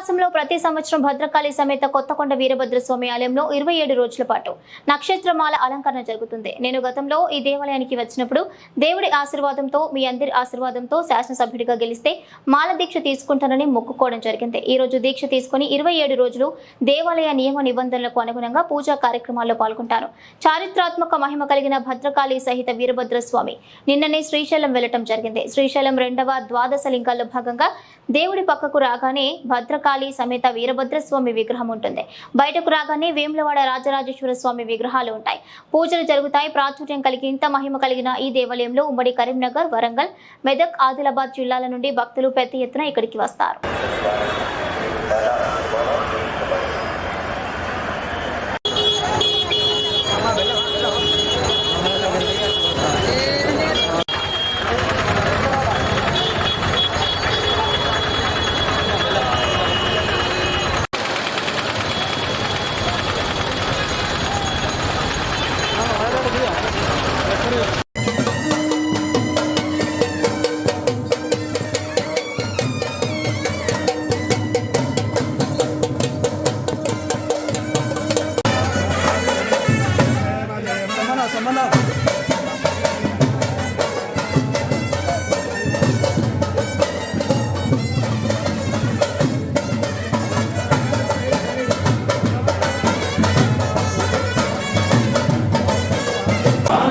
మాసంలో ప్రతి సంవత్సరం భద్రకాళి సమేత కొత్తకొండ వీరభద్ర స్వామి ఆలయంలో ఇరవై ఏడు రోజుల పాటు నక్షత్రమాల అలంకరణ జరుగుతుంది. నేను గతంలో ఈ దేవాలయానికి వచ్చినప్పుడు దేవుడి ఆశీర్వాదంతో మీ అందరి ఆశీర్వాదంతో శాసనసభ్యుడిగా గెలిస్తే మాల దీక్ష తీసుకుంటానని మొక్కుకోవడం జరిగింది. ఈ రోజు దీక్ష తీసుకుని ఇరవై ఏడు రోజులు దేవాలయ నియమ నిబంధనలకు అనుగుణంగా పూజా కార్యక్రమాల్లో పాల్గొంటాను. చారిత్రాత్మక మహిమ కలిగిన భద్రకాళి సహిత వీరభద్ర స్వామి నిన్ననే శ్రీశైలం వెళ్ళటం జరిగింది. శ్రీశైలం రెండవ ద్వాదశ లింగాల్లో భాగంగా దేవుడి పక్కకు రాగానే భద్రకాళి సమేత వీరభద్ర స్వామి విగ్రహం ఉంటుంది. బయటకు రాగానే వేములవాడ రాజరాజేశ్వర స్వామి విగ్రహాలు ఉంటాయి. పూజలు జరుగుతాయి. ప్రాచుర్యం కలిగి ఇంత మహిమ కలిగిన ఈ దేవాలయంలో ఉమ్మడి కరీంనగర్ వరంగల్ మెదక్ ఆదిలాబాద్ జిల్లాల నుండి భక్తులు పెద్ద ఎత్తున ఇక్కడికి వస్తారు.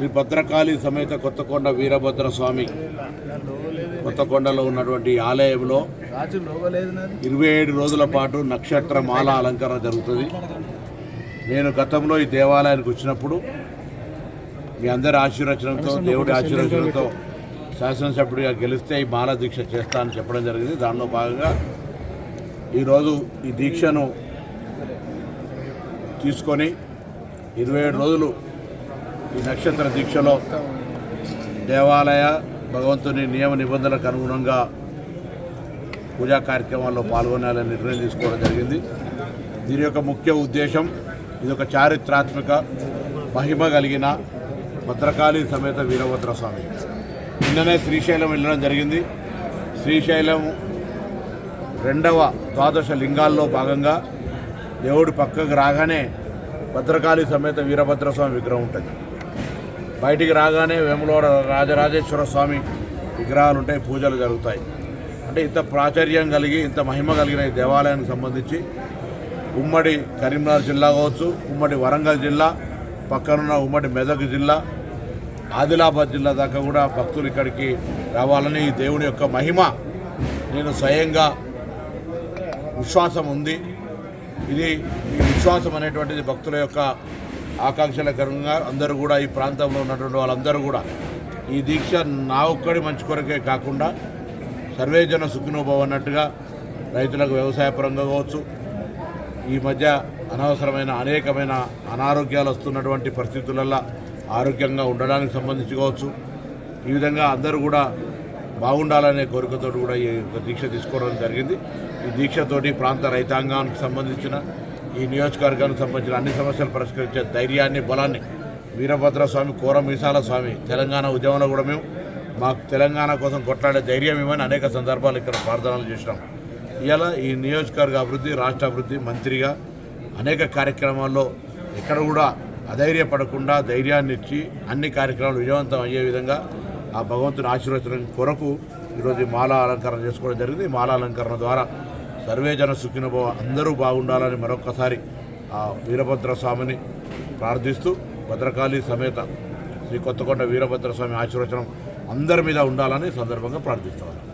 శ్రీ భద్రకాళి సమేత కొత్తకొండ వీరభద్ర స్వామి కొత్తకొండలో ఉన్నటువంటి ఆలయంలో ఇరవై ఏడు రోజుల పాటు నక్షత్ర మాల అలంకరణ జరుగుతుంది. నేను గతంలో ఈ దేవాలయానికి వచ్చినప్పుడు మీ అందరి ఆశీర్వచనంతో దేవుడి ఆశీర్వచనంతో శాసనసభ్యుడిగా గెలిస్తే ఈ మాల దీక్ష చేస్తానని చెప్పడం జరిగింది. దానిలో భాగంగా ఈరోజు ఈ దీక్షను తీసుకొని ఇరవై ఏడు రోజులు ఈ నక్షత్ర దీక్షలో దేవాలయ భగవంతుని నియమ నిబంధనలకు అనుగుణంగా పూజా కార్యక్రమాల్లో పాల్గొనాలని నిర్ణయం తీసుకోవడం జరిగింది. దీని యొక్క ముఖ్య ఉద్దేశం ఇది ఒక చారిత్రాత్మక మహిమ కలిగిన భద్రకాళి సమేత వీరభద్ర స్వామి. నిన్ననే శ్రీశైలం వెళ్ళడం జరిగింది. శ్రీశైలం రెండవ ద్వాదశ లింగాల్లో భాగంగా దేవుడి పక్కకు రాగానే భద్రకాళి సమేత వీరభద్రస్వామి విగ్రహం ఉంటుంది. బయటికి రాగానే వేములవాడ రాజరాజేశ్వర స్వామి విగ్రహాలు ఉంటాయి పూజలు జరుగుతాయి. అంటే ఇంత ప్రాచుర్యం కలిగి ఇంత మహిమ కలిగిన ఈ దేవాలయానికి సంబంధించి ఉమ్మడి కరీంనగర్ జిల్లా కావచ్చు ఉమ్మడి వరంగల్ జిల్లా పక్కనున్న ఉమ్మడి మెదక్ జిల్లా ఆదిలాబాద్ జిల్లా దాకా కూడా భక్తులు ఇక్కడికి రావాలని ఈ దేవుని యొక్క మహిమ. నేను స్వయంగా విశ్వాసం ఉంది. ఇది ఈ విశ్వాసం అనేటువంటిది భక్తుల యొక్క ఆకాంక్షలకరంగా అందరూ కూడా ఈ ప్రాంతంలో ఉన్నటువంటి వాళ్ళందరూ కూడా ఈ దీక్ష నా ఒక్కడి మంచి కొరకే కాకుండా సర్వేజన సుఖినోభవ అన్నట్టుగా రైతులకు వ్యవసాయపరంగా కావచ్చు ఈ మధ్య అనవసరమైన అనేకమైన అనారోగ్యాలు వస్తున్నటువంటి పరిస్థితులల్లో ఆరోగ్యంగా ఉండడానికి సంబంధించి కావచ్చు ఈ విధంగా అందరూ కూడా బాగుండాలనే కోరికతో కూడా ఈ యొక్క దీక్ష తీసుకోవడం జరిగింది. ఈ దీక్షతోటి ప్రాంత రైతాంగానికి సంబంధించిన ఈ నియోజకవర్గానికి సంబంధించిన అన్ని సమస్యలు పరిష్కరించే ధైర్యాన్ని బలాన్ని వీరభద్ర స్వామి కోర మీసాల స్వామి తెలంగాణ ఉద్యమంలో కూడా మేము మాకు తెలంగాణ కోసం కొట్లాడే ధైర్యం ఇవ్వని అనేక సందర్భాలు ఇక్కడ ప్రార్థనలు చేసినాం. ఇలా ఈ నియోజకవర్గ అభివృద్ధి రాష్ట్ర అభివృద్ధి మంత్రిగా అనేక కార్యక్రమాల్లో ఎక్కడ కూడా అధైర్యపడకుండా ధైర్యాన్ని ఇచ్చి అన్ని కార్యక్రమాలు విజయవంతం అయ్యే విధంగా ఆ భగవంతుని ఆశీర్వచనం కొరకు ఈరోజు మాల అలంకరణ చేసుకోవడం జరిగింది. ఈ మాల అలంకరణ ద్వారా సర్వే జన సుఖినభవ అందరూ బాగుండాలని మరొక్కసారి ఆ వీరభద్ర స్వామిని ప్రార్థిస్తూ భద్రకాళి సమేత శ్రీ కొత్తకొండ వీరభద్ర స్వామి ఆశీర్వచనం అందరి మీద ఉండాలని సందర్భంగా ప్రార్థిస్తున్నాను.